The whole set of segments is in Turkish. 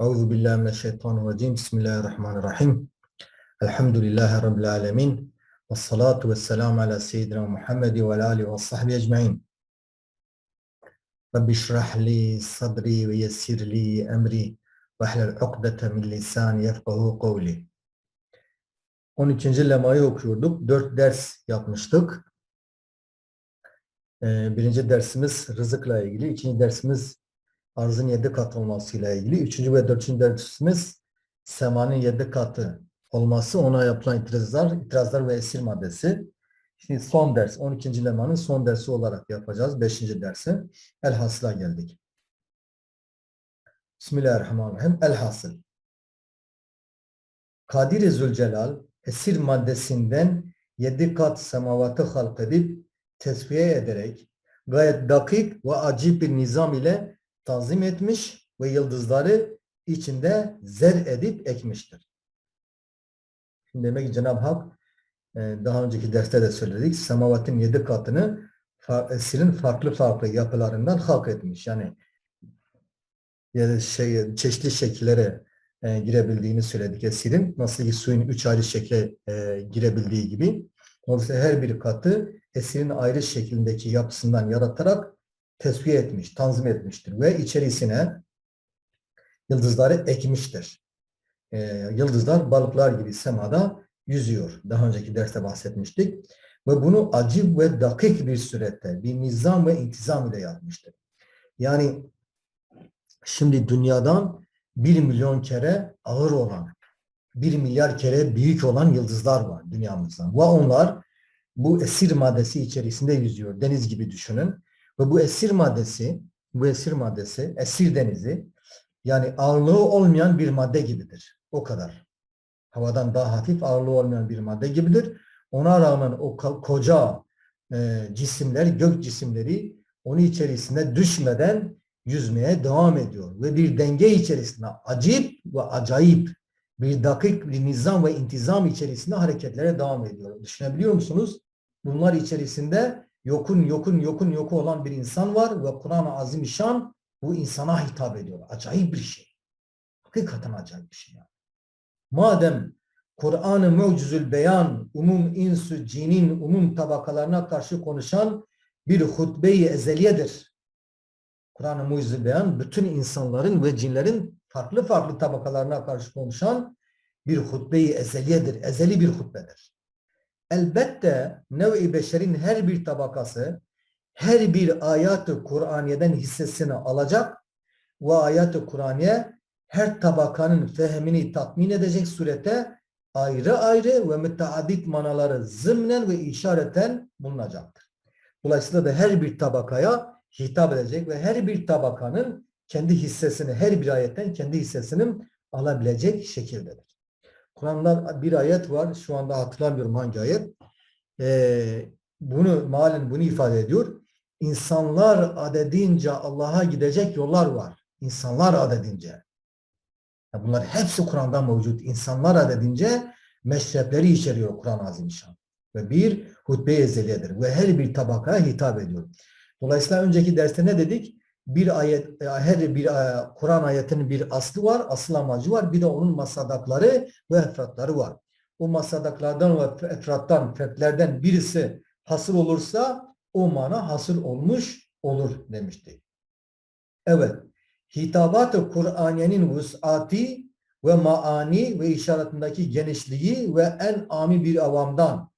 Euzu billahi mineşşeytanirracim. Bismillahirrahmanirrahim. Elhamdülillahi rabbil alamin. Ves salatu vesselam ala seyyidina Muhammed ve alihi ve sahbihi ecmaîn. Rabbi şrah li sadri ve yessir li emri ve hlul ukdete min lisani yefkahu kavli. 12. lemayı okuyorduk. 4 ders yapmıştık. Ee, Birinci dersimiz rızıkla ilgili. ikinci dersimiz arzın yedi kat olmasıyla ilgili. Üçüncü ve dördüncü dersimiz semanın yedi katı olması, ona yapılan itirazlar, itirazlar ve esir maddesi. Şimdi son ders, 12. lemanın son dersi olarak yapacağız. Beşinci dersi. Elhasıl'a geldik. Bismillahirrahmanirrahim. Elhasıl. Kadir-i Zülcelal esir maddesinden yedi kat semavatı halk edip tesviye ederek gayet dakik ve acip bir nizam ile tanzim etmiş ve yıldızları içinde zer edip ekmiştir. Şimdi demek ki Cenab-ı Hak e, daha önceki derste de söyledik. Semavatın yedi katını fa- esirin farklı farklı yapılarından halk etmiş. Yani şey, çeşitli şekillere e, girebildiğini söyledik esirin. Nasıl ki suyun üç ayrı şekle e, girebildiği gibi. Dolayısıyla her bir katı esirin ayrı şeklindeki yapısından yaratarak tesviye etmiş, tanzim etmiştir ve içerisine yıldızları ekmiştir. Ee, yıldızlar balıklar gibi semada yüzüyor. Daha önceki derste bahsetmiştik. Ve bunu acib ve dakik bir surette, bir nizam ve intizam ile yapmıştır. Yani şimdi dünyadan bir milyon kere ağır olan, bir milyar kere büyük olan yıldızlar var dünyamızdan. Ve onlar bu esir maddesi içerisinde yüzüyor. Deniz gibi düşünün. Ve bu esir maddesi, bu esir maddesi, esir denizi yani ağırlığı olmayan bir madde gibidir. O kadar. Havadan daha hafif ağırlığı olmayan bir madde gibidir. Ona rağmen o ko- koca e, cisimler, gök cisimleri onun içerisinde düşmeden yüzmeye devam ediyor. Ve bir denge içerisinde acip ve acayip bir dakik bir nizam ve intizam içerisinde hareketlere devam ediyor. Düşünebiliyor musunuz? Bunlar içerisinde yokun yokun yokun yoku olan bir insan var ve Kur'an-ı Azimüşşan bu insana hitap ediyor. Acayip bir şey. Hakikaten acayip bir şey. Yani. Madem Kur'an-ı Mucizül Beyan umum insü cinin umum tabakalarına karşı konuşan bir hutbe-i ezeliyedir. Kur'an-ı Mucizül Beyan bütün insanların ve cinlerin farklı farklı tabakalarına karşı konuşan bir hutbe-i ezeliyedir. Ezeli bir hutbedir. Elbette nev-i beşerin her bir tabakası her bir ayat-ı Kur'aniye'den hissesini alacak ve ayat-ı Kur'aniye her tabakanın fehmini tatmin edecek surete ayrı ayrı ve müteaddit manaları zımnen ve işareten bulunacaktır. Dolayısıyla da her bir tabakaya hitap edecek ve her bir tabakanın kendi hissesini, her bir ayetten kendi hissesini alabilecek şekildedir. Kur'an'da bir ayet var, şu anda hatırlamıyorum hangi ayet. Ee, bunu malen bunu ifade ediyor. İnsanlar adedince Allah'a gidecek yollar var. İnsanlar adedince. Ya bunlar hepsi Kur'an'da mevcut. İnsanlar adedince meşrepleri içeriyor Kur'an-ı Azimüşşan. Ve bir hutbe-i ezeliyedir. Ve her bir tabakaya hitap ediyor. Dolayısıyla önceki derste ne dedik? Bir ayet, her bir Kur'an ayetinin bir aslı var, asıl amacı var. Bir de onun masadakları ve efratları var. O masadaklardan ve efrattan, fertlerden birisi hasıl olursa o mana hasıl olmuş olur demişti. Evet, hitabat-ı Kur'aniyenin vus'ati ve maani ve işaretindeki genişliği ve en ami bir avamdan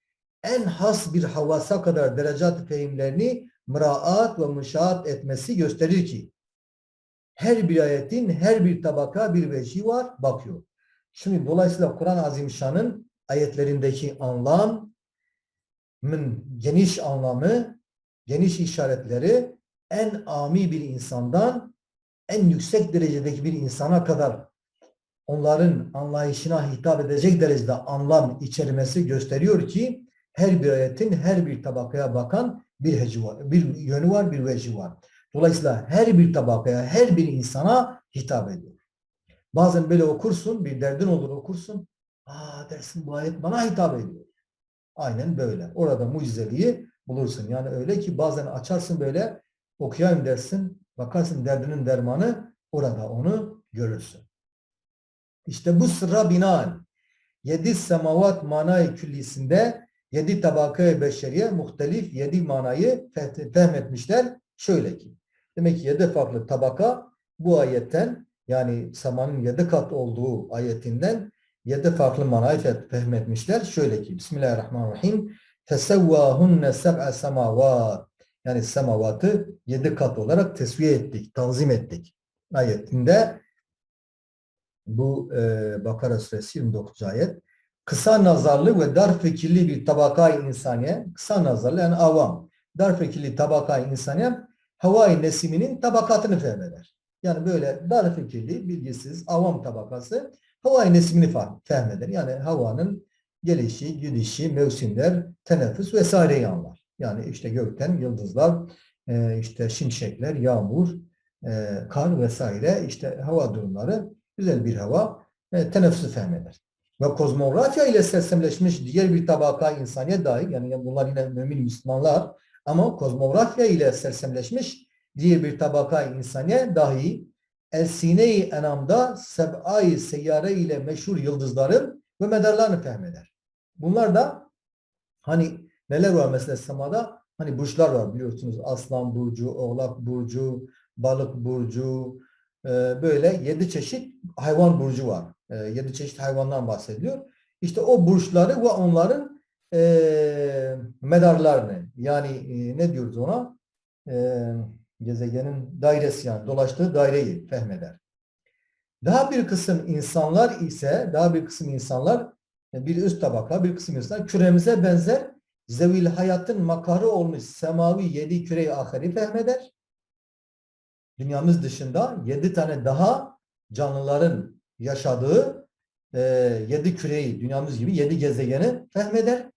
en has bir havasa kadar derecat fehimlerini mıraat ve müşahat etmesi gösterir ki her bir ayetin her bir tabaka bir veci var bakıyor. Şimdi dolayısıyla Kur'an-ı Azimüşşan'ın ayetlerindeki anlam geniş anlamı, geniş işaretleri en ami bir insandan en yüksek derecedeki bir insana kadar onların anlayışına hitap edecek derecede anlam içermesi gösteriyor ki her bir ayetin her bir tabakaya bakan bir heci var, bir yönü var, bir veci var. Dolayısıyla her bir tabakaya, her bir insana hitap ediyor. Bazen böyle okursun, bir derdin olur okursun. Aa dersin bu ayet bana hitap ediyor. Aynen böyle. Orada mucizeliği bulursun. Yani öyle ki bazen açarsın böyle okuyayım dersin. Bakarsın derdinin dermanı orada onu görürsün. İşte bu sırra binaen yedi semavat manayı küllisinde yedi tabaka beşeriye muhtelif yedi manayı feh- fehmetmişler. Şöyle ki demek ki yedi farklı tabaka bu ayetten yani semanın yedi kat olduğu ayetinden yedi farklı manayı fe- fehmetmişler. Şöyle ki Bismillahirrahmanirrahim fesevvâhunne seb'e semavat yani semavatı yedi kat olarak tesviye ettik, tanzim ettik. Ayetinde bu e, Bakara suresi 29. ayet kısa nazarlı ve dar fikirli bir tabakayı insaniye kısa nazarlı yani avam dar fikirli tabakayı insaniye havai nesiminin tabakatını fehmeder. Yani böyle dar fikirli, bilgisiz, avam tabakası havai nesimini fehmeder. Yani havanın gelişi, gidişi, mevsimler, teneffüs vesaireyi anlar. Yani işte gökten yıldızlar, e, işte şimşekler, yağmur, e, kar vesaire işte hava durumları güzel bir hava e, teneffüsü fehmeder. Ve kozmografya ile sersemleşmiş diğer bir tabaka insaniye dahi yani bunlar yine mümin Müslümanlar ama kozmografya ile sersemleşmiş diğer bir tabaka insaniye dahi El-Sine-i Enam'da seb'ai seyyare ile meşhur yıldızların ve medarlarını fehmeder. Bunlar da hani neler var mesela semada? Hani burçlar var biliyorsunuz. Aslan burcu, oğlak burcu, balık burcu, e, böyle yedi çeşit hayvan burcu var. E, yedi çeşit hayvandan bahsediliyor. İşte o burçları ve onların e, medarlarını yani e, ne diyoruz ona? E, gezegenin dairesi yani dolaştığı daireyi fehmeder. Daha bir kısım insanlar ise daha bir kısım insanlar bir üst tabaka bir kısım insanlar küremize benzer zevil hayatın makarı olmuş semavi yedi küre-i ahiri fehmeder. Dünyamız dışında yedi tane daha canlıların yaşadığı e, yedi küreyi, dünyamız gibi yedi gezegeni fehmeder.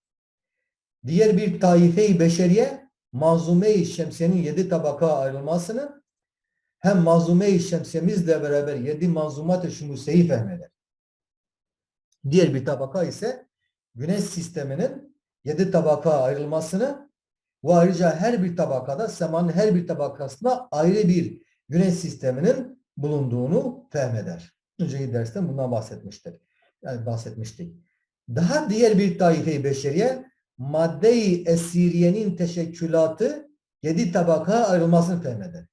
Diğer bir taife-i beşeriye manzume-i şemsiyenin yedi tabaka ayrılmasını hem manzume-i şemsiyemizle beraber yedi manzumat-ı şumuseyi fehmeder. Diğer bir tabaka ise güneş sisteminin yedi tabaka ayrılmasını ve ayrıca her bir tabakada semanın her bir tabakasında ayrı bir güneş sisteminin bulunduğunu fehmeder. Önceki dersten bundan bahsetmiştir. Yani bahsetmiştik. Daha diğer bir taife-i beşeriye madde-i esiriyenin teşekkülatı yedi tabaka ayrılmasını fehmeder.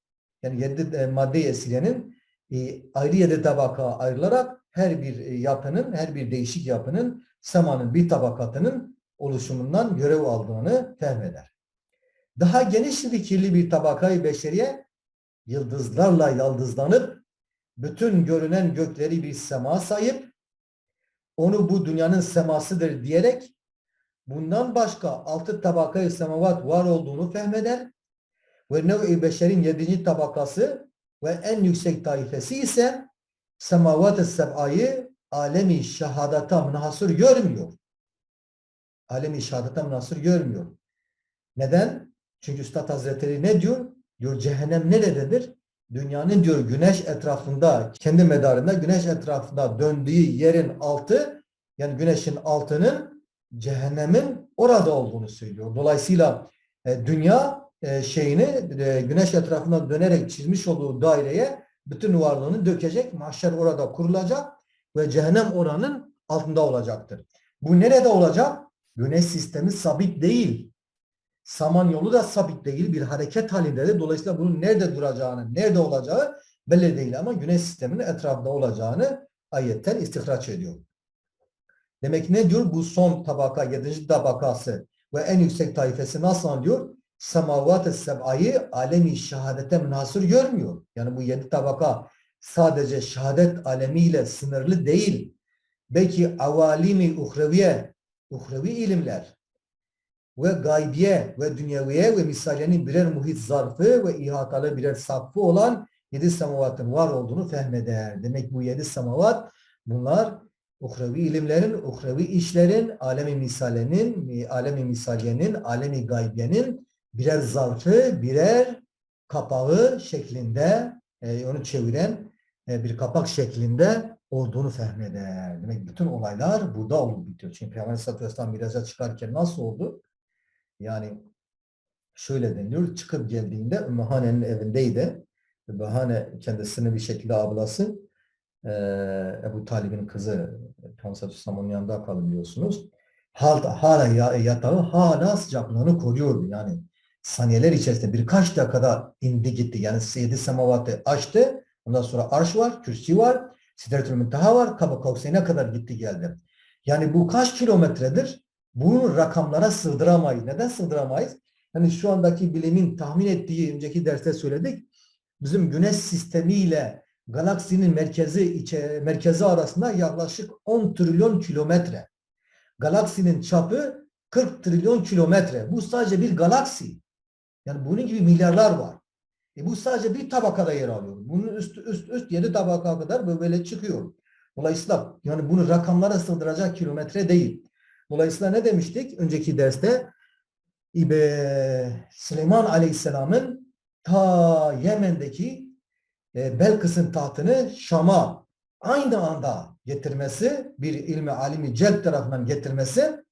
Yani yedi e, madde-i esiriyenin e, ayrı yedi tabaka ayrılarak her bir e, yapının, her bir değişik yapının semanın bir tabakatının oluşumundan görev aldığını fehmeder. Daha geniş fikirli bir tabakayı beşeriye yıldızlarla yaldızlanıp bütün görünen gökleri bir sema sayıp onu bu dünyanın semasıdır diyerek bundan başka altı tabakayı semavat var olduğunu fehmeder ve nev-i beşerin yedinci tabakası ve en yüksek taifesi ise semavat-ı seb'ayı alemi şehadata münhasır görmüyor. Alemi şehadata münhasır görmüyor. Neden? Çünkü Üstad Hazretleri ne diyor? Diyor cehennem nerededir? Dünyanın diyor güneş etrafında, kendi medarında güneş etrafında döndüğü yerin altı, yani güneşin altının cehennemin orada olduğunu söylüyor. Dolayısıyla e, dünya e, şeyini e, güneş etrafında dönerek çizmiş olduğu daireye bütün varlığını dökecek. Mahşer orada kurulacak ve cehennem oranın altında olacaktır. Bu nerede olacak? Güneş sistemi sabit değil. Samanyolu da sabit değil. Bir hareket halindedir. Dolayısıyla bunun nerede duracağını, nerede olacağı belli değil ama güneş sisteminin etrafında olacağını ayetten istihraç ediyor. Demek ne diyor? Bu son tabaka, yedinci tabakası ve en yüksek taifesi nasıl anlıyor? Semavat-ı seb'ayı alemi şehadete münhasır görmüyor. Yani bu yedi tabaka sadece şehadet alemiyle sınırlı değil. Belki avalimi uhreviye, uhrevi ilimler ve gaybiye ve dünyeviye ve misalenin birer muhit zarfı ve ihatalı birer sakfı olan yedi semavatın var olduğunu fehmeder. Demek bu yedi semavat bunlar uhrevi ilimlerin, uhrevi işlerin, alemi misalenin, alemi misaliyenin, alemi gaybiyenin birer zarfı, birer kapağı şeklinde e, onu çeviren e, bir kapak şeklinde olduğunu fehmeder. Demek bütün olaylar burada olup bitiyor. Çünkü Peygamber Aleyhisselatü Vesselam miraca çıkarken nasıl oldu? Yani şöyle deniliyor. Çıkıp geldiğinde Ümmühane'nin evindeydi. Ümmühane kendisini bir şekilde ablası Ebu Talib'in kızı Peygamber Aleyhisselam'ın yanında kalabiliyorsunuz. Hala, hala ya- yatağı hala sıcaklığını koruyordu. Yani saniyeler içerisinde birkaç dakikada indi gitti. Yani yedi semavatı açtı. Ondan sonra arş var, kürsi var, sidretül münteha var, kaba kavseyine kadar gitti geldi. Yani bu kaç kilometredir? Bunu rakamlara sığdıramayız. Neden sığdıramayız? Hani şu andaki bilimin tahmin ettiği önceki derste söyledik. Bizim güneş sistemiyle galaksinin merkezi içe, merkezi arasında yaklaşık 10 trilyon kilometre. Galaksinin çapı 40 trilyon kilometre. Bu sadece bir galaksi. Yani bunun gibi milyarlar var. E bu sadece bir tabakada yer alıyor. Bunun üst üst üst yedi tabaka kadar böyle çıkıyor. Dolayısıyla yani bunu rakamlara sığdıracak kilometre değil. Dolayısıyla ne demiştik önceki derste? İbe, Süleyman Aleyhisselam'ın ta Yemen'deki e, Belkıs'ın tahtını Şam'a aynı anda getirmesi, bir ilmi alimi celp tarafından getirmesi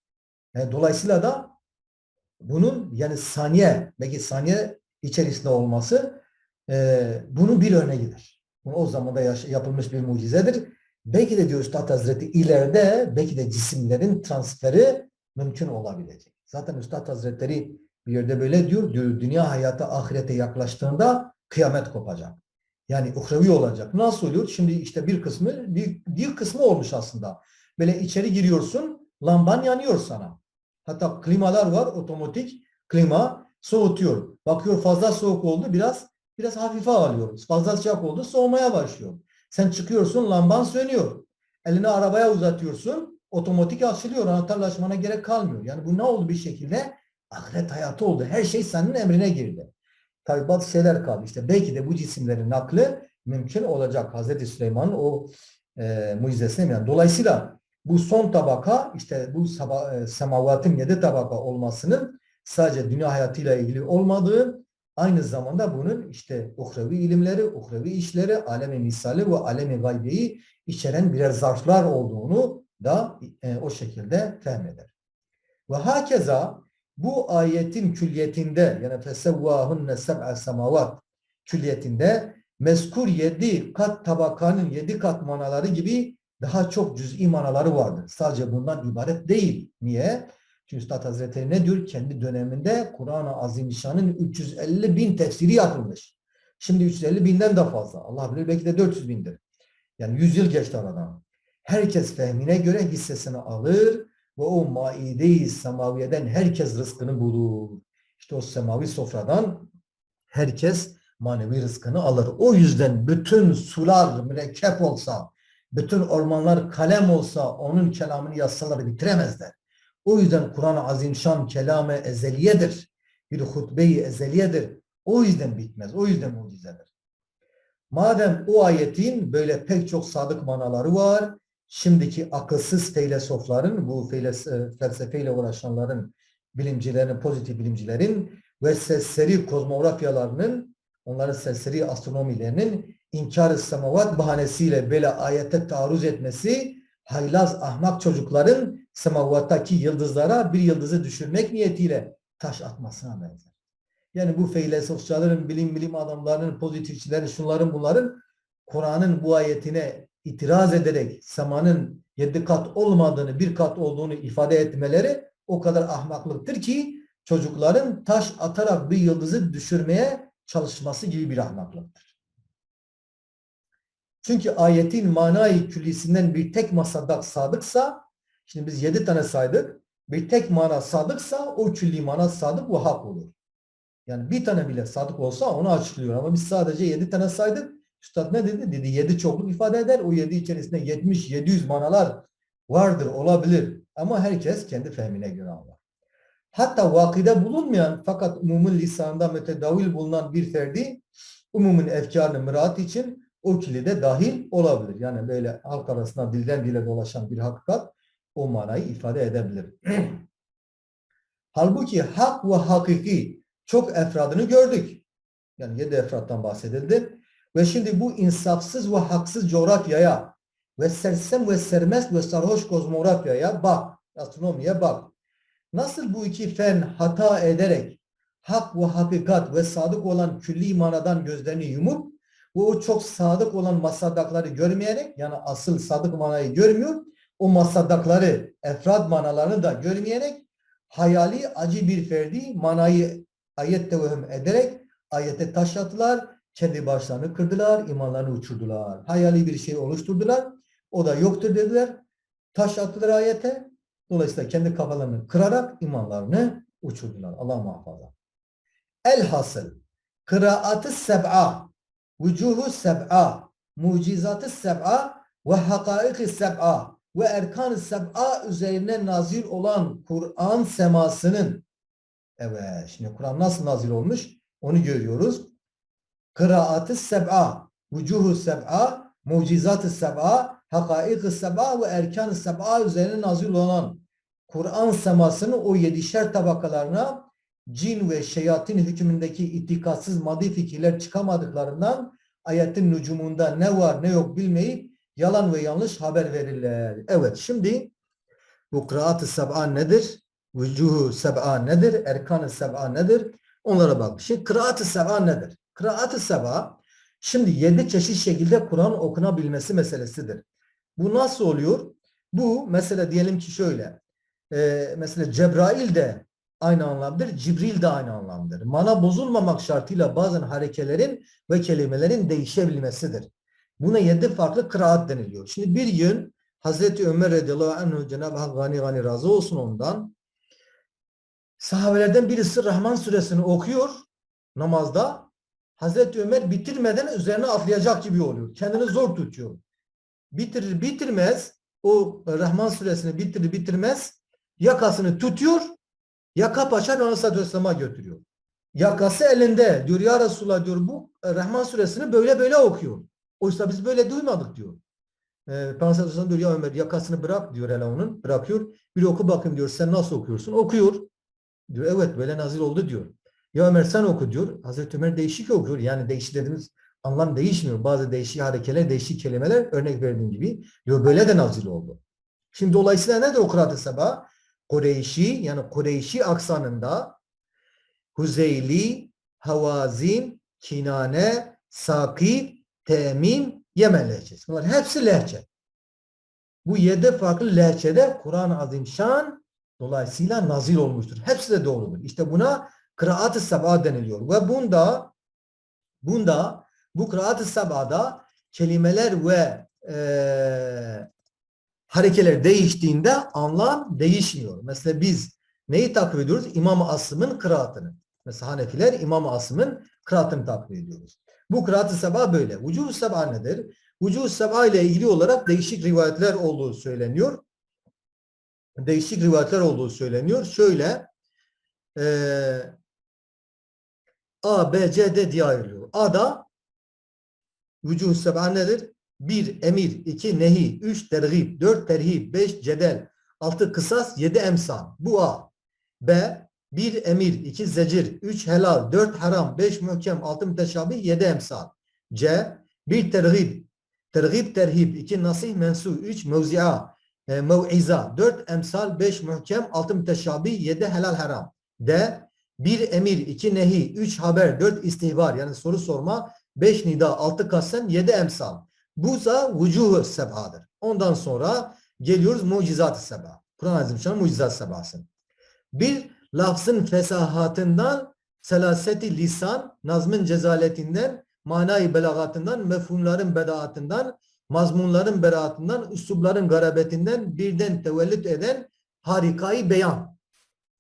e, dolayısıyla da bunun yani saniye, belki saniye içerisinde olması e, bunun bir örneğidir. Bu o zamanda yapılmış bir mucizedir. Belki de diyor Üstad Hazreti ileride belki de cisimlerin transferi mümkün olabilecek. Zaten Üstad Hazretleri bir yerde böyle diyor, diyor dünya hayatı ahirete yaklaştığında kıyamet kopacak. Yani uhrevi olacak. Nasıl oluyor? Şimdi işte bir kısmı bir, bir kısmı olmuş aslında. Böyle içeri giriyorsun, lamban yanıyor sana. Hatta klimalar var, otomatik klima soğutuyor. Bakıyor fazla soğuk oldu, biraz biraz hafife alıyor. Fazla sıcak oldu, soğumaya başlıyor. Sen çıkıyorsun, lamban sönüyor. Elini arabaya uzatıyorsun, otomatik açılıyor. Anahtarla açmana gerek kalmıyor. Yani bu ne oldu bir şekilde? Ahiret hayatı oldu. Her şey senin emrine girdi. Tabi bazı şeyler kaldı. İşte belki de bu cisimlerin nakli mümkün olacak. Hazreti Süleyman'ın o e, mucizesine yani. Dolayısıyla bu son tabaka işte bu e, semavatın yedi tabaka olmasının sadece dünya hayatıyla ilgili olmadığı aynı zamanda bunun işte uhrevi ilimleri, uhrevi işleri, alemi misali ve alemi gaybeyi içeren birer zarflar olduğunu da e, o şekilde fehmeder. Ve hakeza bu ayetin külliyetinde yani fesevvâhunne seb'e semavat külliyetinde mezkur yedi kat tabakanın yedi kat manaları gibi daha çok cüz'i manaları vardır. Sadece bundan ibaret değil. Niye? Çünkü Üstad Hazretleri ne diyor? Kendi döneminde Kur'an-ı Azimüşşan'ın 350 bin tefsiri yapılmış. Şimdi 350 binden de fazla. Allah bilir belki de 400 bindir. Yani 100 yıl geçti aradan. Herkes fehmine göre hissesini alır ve o maide-i semaviyeden herkes rızkını bulur. İşte o semavi sofradan herkes manevi rızkını alır. O yüzden bütün sular mürekkep olsa, bütün ormanlar kalem olsa onun kelamını yazsalar bitiremezler. O yüzden Kur'an-ı Azimşan kelamı ezeliyedir. Bir hutbe-i ezeliyedir. O yüzden bitmez. O yüzden mucizedir. Madem o ayetin böyle pek çok sadık manaları var, şimdiki akılsız filozofların, bu filos- felsefeyle uğraşanların, bilimcilerin, pozitif bilimcilerin ve serseri kozmografyalarının, onların serseri astronomilerinin inkar-ı semavat bahanesiyle böyle ayete taarruz etmesi, haylaz ahmak çocukların semavattaki yıldızlara bir yıldızı düşürmek niyetiyle taş atmasına benzer. Yani bu filozofçaların, bilim bilim adamlarının, pozitifçilerin, şunların bunların Kur'an'ın bu ayetine itiraz ederek semanın yedi kat olmadığını, bir kat olduğunu ifade etmeleri o kadar ahmaklıktır ki çocukların taş atarak bir yıldızı düşürmeye çalışması gibi bir ahmaklıktır. Çünkü ayetin manayı küllisinden bir tek masadak sadıksa, şimdi biz yedi tane saydık, bir tek mana sadıksa o külli mana sadık ve hak olur. Yani bir tane bile sadık olsa onu açıklıyor ama biz sadece yedi tane saydık. Üstad ne dedi? Dedi yedi çokluk ifade eder. O yedi içerisinde 70-700 manalar vardır, olabilir. Ama herkes kendi fehmine göre anlar. Hatta vakide bulunmayan fakat umumun lisanında mütedavil bulunan bir ferdi umumun efkarını müraat için o kilide dahil olabilir. Yani böyle halk arasında dilden dile dolaşan bir hakikat o manayı ifade edebilir. Halbuki hak ve hakiki çok efradını gördük. Yani yedi efrattan bahsedildi. Ve şimdi bu insafsız ve haksız coğrafyaya ve sersem ve sermest ve sarhoş kozmografyaya bak, astronomiye bak. Nasıl bu iki fen hata ederek hak ve hakikat ve sadık olan külli manadan gözlerini yumup Bu çok sadık olan masaddakları görmeyerek yani asıl sadık manayı görmüyor. O masaddakları, efrad manalarını da görmeyerek hayali acı bir ferdi manayı ayette vehim ederek ayete taş attılar. Kendi başlarını kırdılar, imanlarını uçurdular. Hayali bir şey oluşturdular. O da yoktur dediler. Taş ayete. Dolayısıyla kendi kafalarını kırarak imanlarını uçurdular. Allah muhafaza. Elhasıl kıraatı seb'a vücuhu seb'a mucizatı seb'a ve hakaiki seb'a ve erkan-ı seb'a üzerine nazil olan Kur'an semasının evet şimdi Kur'an nasıl nazil olmuş onu görüyoruz. Kıraatı seb'a vücuhu seb'a mucizatı seb'a hakaiki seb'a ve erkan-ı seb'a üzerine nazil olan Kur'an semasının o yedişer tabakalarına cin ve şeyatin hükmündeki itikatsız maddi fikirler çıkamadıklarından ayetin nücumunda ne var ne yok bilmeyip yalan ve yanlış haber verirler. Evet şimdi bu kıraat-ı seb'a nedir? Vücuhu seb'a nedir? Erkan-ı seb'a nedir? Onlara bak. Şimdi kıraat-ı seb'a nedir? Kıraat-ı seb'a şimdi yedi çeşit şekilde Kur'an okunabilmesi meselesidir. Bu nasıl oluyor? Bu mesela diyelim ki şöyle. E, mesela Cebrail de aynı anlamdır. Cibril de aynı anlamdır. Mana bozulmamak şartıyla bazen harekelerin ve kelimelerin değişebilmesidir. Buna yedi farklı kıraat deniliyor. Şimdi bir gün Hazreti Ömer radıyallahu anh Cenab-ı Hak gani gani razı olsun ondan. Sahabelerden birisi Rahman suresini okuyor namazda. Hazreti Ömer bitirmeden üzerine atlayacak gibi oluyor. Kendini zor tutuyor. Bitirir bitirmez o Rahman suresini bitirir bitirmez yakasını tutuyor Yaka paşa onu Aleyhisselam'a götürüyor. Yakası elinde. Diyor ya Resulallah diyor bu Rahman suresini böyle böyle okuyor. Oysa biz böyle duymadık diyor. Ee, Peygamber Aleyhisselam diyor ya Ömer yakasını bırak diyor hele onun. Bırakıyor. Bir oku bakın diyor sen nasıl okuyorsun? Okuyor. Diyor evet böyle nazil oldu diyor. Ya Ömer sen oku diyor. Hazreti Ömer değişik okuyor. Yani değişik dediğimiz anlam değişmiyor. Bazı değişik hareketler, değişik kelimeler örnek verdiğim gibi. Diyor böyle de nazil oldu. Şimdi dolayısıyla nedir o kıraat-ı sabah? Kureyşi yani Kureyşi aksanında Huzeyli, Havazin, Kinane, Sakif, Temin, Yemen lehçesi. Bunlar hepsi lehçe. Bu yedi farklı lehçede Kur'an-ı Azimşan dolayısıyla nazil olmuştur. Hepsi de doğrudur. İşte buna kıraat-ı sabah deniliyor. Ve bunda bunda bu kıraat-ı sabahda kelimeler ve e, harekeler değiştiğinde anlam değişmiyor. Mesela biz neyi takip ediyoruz? İmam-ı Asım'ın kıraatını. Mesela Hanefiler İmam-ı Asım'ın kıraatını takip ediyoruz. Bu kıraat-ı sabah böyle. Vücuh-u sabah nedir? Vücuh-u sabah ile ilgili olarak değişik rivayetler olduğu söyleniyor. Değişik rivayetler olduğu söyleniyor. Şöyle e, A, B, C, D diye ayrılıyor. A'da vücuh-u sabah nedir? 1 emir, 2 nehi, 3 tergib, 4 terhib, 5 cedel, 6 kısas, 7 emsal. Bu A. B 1 emir, 2 zecir, 3 helal, 4 haram, 5 muhkem, 6 müteşabih, 7 emsal. C 1 tergib, tergib terhib, 2 nasih mensu, 3 mevzi'a, e, mev'iza, 4 emsal, 5 muhkem, 6 müteşabih, 7 helal haram. D 1 emir, 2 nehi, 3 haber, 4 istihbar yani soru sorma, 5 nida, 6 kasem, 7 emsal. Bu da vücuhu sebadır. Ondan sonra geliyoruz mucizat-ı seba. Kur'an-ı Azimüşşan'ın mucizat-ı sebası. Bir lafzın fesahatından, selaseti lisan, nazmın cezaletinden, manayı belagatından, mefhumların bedaatından, mazmunların beraatından, üslubların garabetinden birden tevellüt eden harikayı beyan.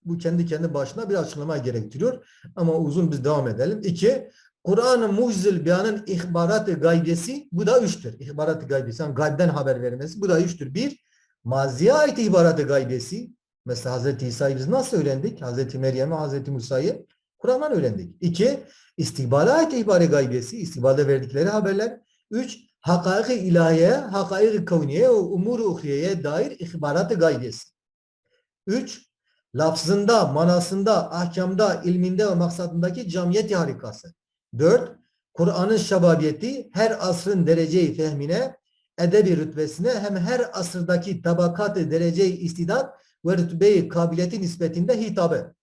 Bu kendi kendi başına bir açıklama gerektiriyor. Ama uzun biz devam edelim. İki, Kur'an-ı Mucizül Beyan'ın ihbarat-ı gaybesi bu da üçtür. İhbarat-ı gaybesi, yani gaybden haber vermesi bu da üçtür. Bir, maziye ait ihbarat-ı gaybesi. Mesela Hazreti İsa'yı biz nasıl öğrendik? Hazreti Meryem'i, Hazreti Musa'yı Kur'an'dan öğrendik. İki, istikbale ait ihbar-ı gaybesi, istikbalde verdikleri haberler. Üç, hakaik-i ilahiye, hakaik-i kavniye ve umur-u uhriyeye dair ihbarat-ı gaybesi. Üç, lafzında, manasında, ahkamda, ilminde ve maksadındaki camiyeti harikası. Dört, Kur'an'ın şababiyeti her asrın dereceyi fehmine, edebi rütbesine hem her asırdaki tabakat-ı dereceyi istidat ve rütbeyi kabiliyeti nispetinde hitabı.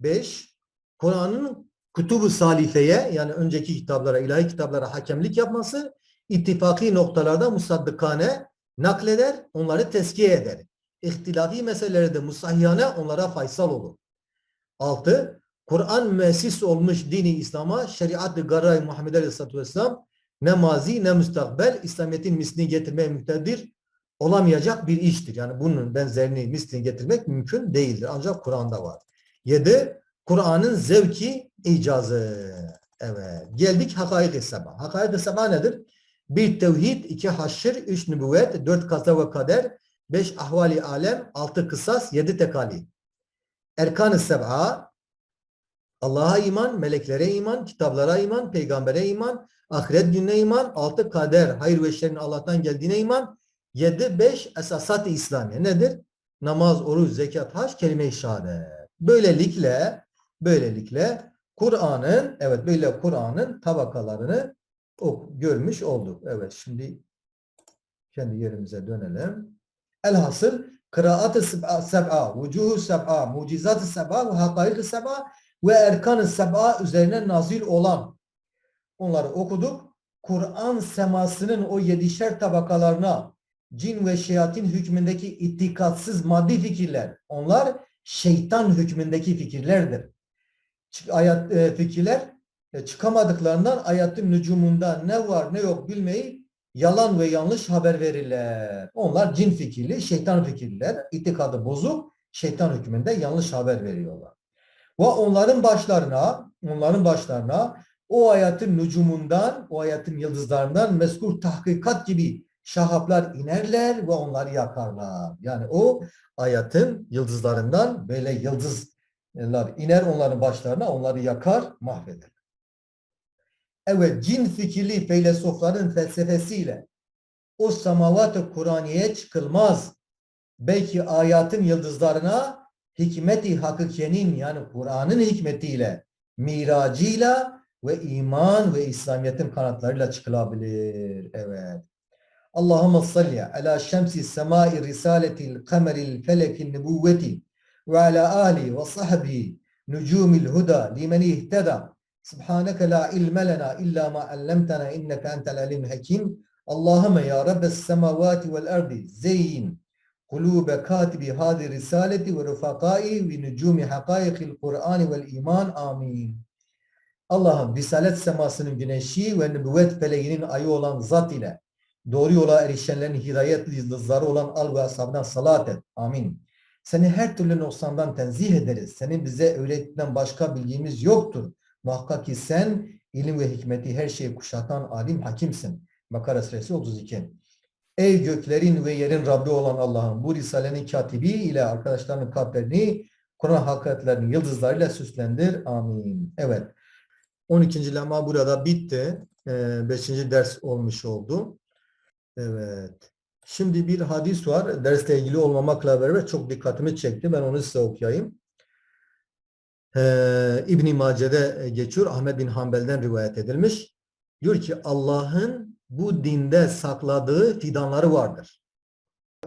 Beş, Kur'an'ın kutubu salifeye yani önceki kitaplara, ilahi kitaplara hakemlik yapması ittifaki noktalarda musaddıkane nakleder, onları tezkiye eder. İhtilafi meselelerde musahhiyane onlara faysal olur. 6. Kur'an müessis olmuş dini İslam'a şeriat-ı garay Muhammed Aleyhisselatü Vesselam ne mazi ne müstakbel İslamiyet'in mislini getirmeye müktedir olamayacak bir iştir. Yani bunun benzerini mislini getirmek mümkün değildir. Ancak Kur'an'da var. 7. Kur'an'ın zevki icazı. Evet. Geldik hakaik-i seba. Hakaik-i seba nedir? Bir tevhid, iki haşr, üç nübüvvet, dört kaza ve kader, beş ahvali alem, altı kısas, yedi tekali. Erkan-ı seb'a, Allah'a iman, meleklere iman, kitaplara iman, peygambere iman, ahiret gününe iman, altı kader, hayır ve şerrin Allah'tan geldiğine iman, yedi beş esasat-ı İslamiye nedir? Namaz, oruç, zekat, hac, kelime-i şehadet. Böylelikle, böylelikle Kur'an'ın, evet böyle Kur'an'ın tabakalarını ok- görmüş olduk. Evet şimdi kendi yerimize dönelim. Elhasıl kıraat-ı seb'a, vücuhu seb'a, mucizat-ı seb'a ve hakaik-ı seb'a ve erkan-ı seb'a üzerine nazil olan onları okuduk. Kur'an semasının o yedişer tabakalarına cin ve şeyatin hükmündeki itikatsız maddi fikirler onlar şeytan hükmündeki fikirlerdir. Ayet e, fikirler e, çıkamadıklarından ayatın nücumunda ne var ne yok bilmeyi yalan ve yanlış haber verirler. Onlar cin fikirli, şeytan fikirliler, itikadı bozuk, şeytan hükmünde yanlış haber veriyorlar. Ve onların başlarına, onların başlarına o ayetin nücumundan, o ayetin yıldızlarından meskur tahkikat gibi şahaplar inerler ve onları yakarlar. Yani o ayetin yıldızlarından böyle yıldızlar iner onların başlarına, onları yakar, mahveder. Evet, cin fikirli filozofların felsefesiyle o semavat-ı Kur'aniye çıkılmaz. Belki ayatın yıldızlarına hikmeti hakikiyenin yani Kur'an'ın hikmetiyle, miracıyla ve iman ve İslamiyet'in kanatlarıyla çıkılabilir. Evet. Allahümme salli ala şemsi semai risaletil kameril felekin nübüvveti ve ala ali ve sahbihi nücumil huda limen ihteda Subhaneke la ilme lena illa ma allamtana inneke entel alim hakim. Allahümme ya Rabbes semavati vel ardi zeyin kulube katibi hadi risaleti ve rufakai ve nücumi hakaikil Kur'an vel iman. Amin. Allah'ım risalet semasının güneşi ve nübüvvet feleğinin ayı olan zat ile doğru yola erişenlerin hidayet yıldızları olan al ve ashabına salat et. Amin. Seni her türlü noksandan tenzih ederiz. Senin bize öğrettiğinden başka bilgimiz yoktur. Muhakkak ki sen ilim ve hikmeti her şeyi kuşatan alim hakimsin. Bakara suresi 32. Ey göklerin ve yerin Rabbi olan Allah'ım bu Risale'nin katibi ile arkadaşlarının kalplerini Kur'an hakikatlerinin yıldızlarıyla süslendir. Amin. Evet. 12. lema burada bitti. 5. ders olmuş oldu. Evet. Şimdi bir hadis var. Dersle ilgili olmamakla beraber çok dikkatimi çekti. Ben onu size okuyayım. Ee, İbn-i Mace'de geçiyor. Ahmet bin Hanbel'den rivayet edilmiş. Diyor ki Allah'ın bu dinde sakladığı fidanları vardır.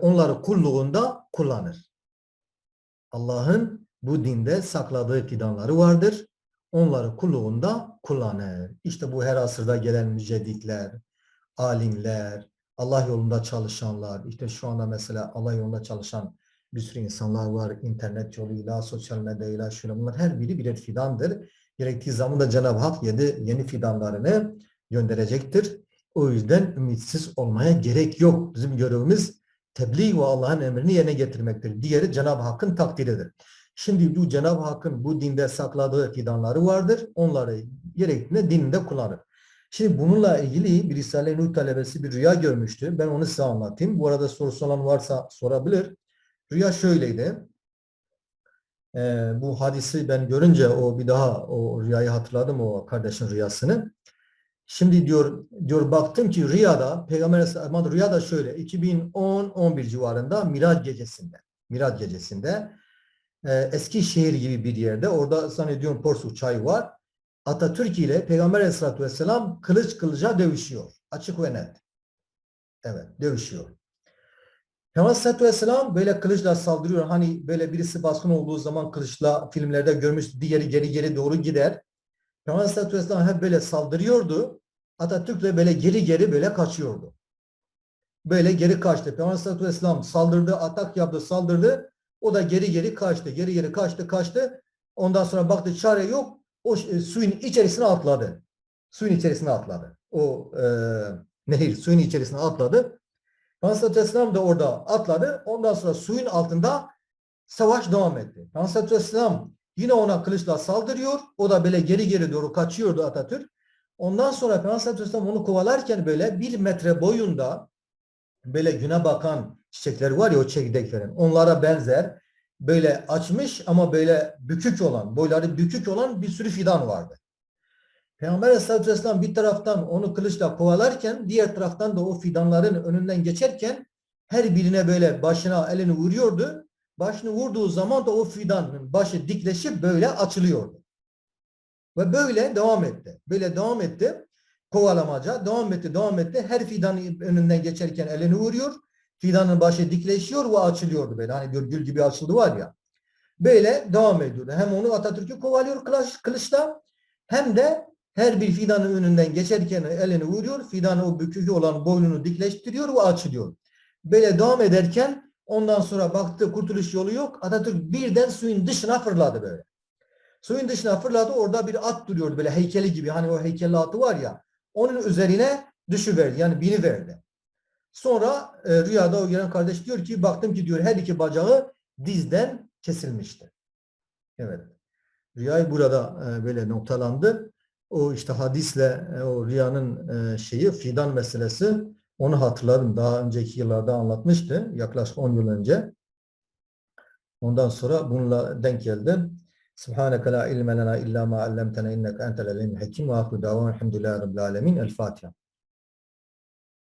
Onları kulluğunda kullanır. Allah'ın bu dinde sakladığı fidanları vardır. Onları kulluğunda kullanır. İşte bu her asırda gelen mücedditler, alimler, Allah yolunda çalışanlar, işte şu anda mesela Allah yolunda çalışan bir sürü insanlar var. internet yoluyla, sosyal medyayla, şuna bunlar her biri birer fidandır. Gerektiği zaman da Cenab-ı Hak yedi, yeni fidanlarını gönderecektir. O yüzden ümitsiz olmaya gerek yok. Bizim görevimiz tebliğ ve Allah'ın emrini yerine getirmektir. Diğeri Cenab-ı Hakk'ın takdiridir. Şimdi bu Cenab-ı Hakk'ın bu dinde sakladığı fidanları vardır. Onları gerektiğinde dininde kullanır. Şimdi bununla ilgili bir Risale-i Nur talebesi bir rüya görmüştü. Ben onu size anlatayım. Bu arada sorusu olan varsa sorabilir. Rüya şöyleydi. Ee, bu hadisi ben görünce o bir daha o rüyayı hatırladım o kardeşin rüyasını. Şimdi diyor diyor baktım ki rüyada Peygamber Aleyhisselam rüyada şöyle 2010-11 civarında Miraç gecesinde Miraç gecesinde e, Eskişehir gibi bir yerde orada zannediyorum Porsuk çayı var. Atatürk ile Peygamber Aleyhisselatü Vesselam kılıç kılıca dövüşüyor. Açık ve net. Evet dövüşüyor. Peygamber Aleyhisselatü Vesselam böyle kılıçla saldırıyor. Hani böyle birisi baskın olduğu zaman kılıçla filmlerde görmüş diğeri geri geri doğru gider. Peygamber Aleyhisselatü Vesselam hep böyle saldırıyordu. Atatürk de böyle geri geri böyle kaçıyordu. Böyle geri kaçtı. Peygamber Aleyhisselatü Vesselam saldırdı, atak yaptı, saldırdı. O da geri geri kaçtı. Geri geri kaçtı, kaçtı. Ondan sonra baktı çare yok. O e, suyun içerisine atladı. Suyun içerisine atladı. O e, nehir suyun içerisine atladı. Peygamber Aleyhisselatü Vesselam da orada atladı. Ondan sonra suyun altında savaş devam etti. Peygamber Aleyhisselatü Vesselam yine ona kılıçla saldırıyor. O da böyle geri geri doğru kaçıyordu Atatürk. Ondan sonra Peygamber Aleyhisselatü Vesselam onu kovalarken böyle bir metre boyunda böyle güne bakan çiçekler var ya o çekirdeklerin. Onlara benzer böyle açmış ama böyle bükük olan, boyları bükük olan bir sürü fidan vardı. Peygamber Aleyhisselatü Vesselam bir taraftan onu kılıçla kovalarken diğer taraftan da o fidanların önünden geçerken her birine böyle başına elini vuruyordu. Başını vurduğu zaman da o fidanın başı dikleşip böyle açılıyordu. Ve böyle devam etti. Böyle devam etti. Kovalamaca devam etti, devam etti. Her fidanın önünden geçerken elini vuruyor. Fidanın başı dikleşiyor ve açılıyordu böyle. Hani gül gibi açıldı var ya. Böyle devam ediyordu. Hem onu Atatürk'ü kovalıyor kılıç, kılıçla hem de her bir fidanın önünden geçerken elini vuruyor. Fidanı o bükük olan boynunu dikleştiriyor ve açılıyor. Böyle devam ederken ondan sonra baktı kurtuluş yolu yok. Atatürk birden suyun dışına fırladı böyle. Suyun dışına fırladı. Orada bir at duruyordu böyle heykeli gibi. Hani o heykelli atı var ya. Onun üzerine düşüverdi. Yani bini verdi. Sonra e, rüyada o gelen kardeş diyor ki baktım ki diyor her iki bacağı dizden kesilmişti. Evet. Rüyayı burada e, böyle noktalandı. O işte hadisle e, o rüyanın e, şeyi fidan meselesi onu hatırladım. Daha önceki yıllarda anlatmıştı. Yaklaşık 10 yıl önce. Ondan sonra bununla denk geldim. Subhaneke la ilme lena illa ma allamtena inneke entel alimul hakim ve akhu davan elhamdülillahi rabbil alemin. El Fatiha.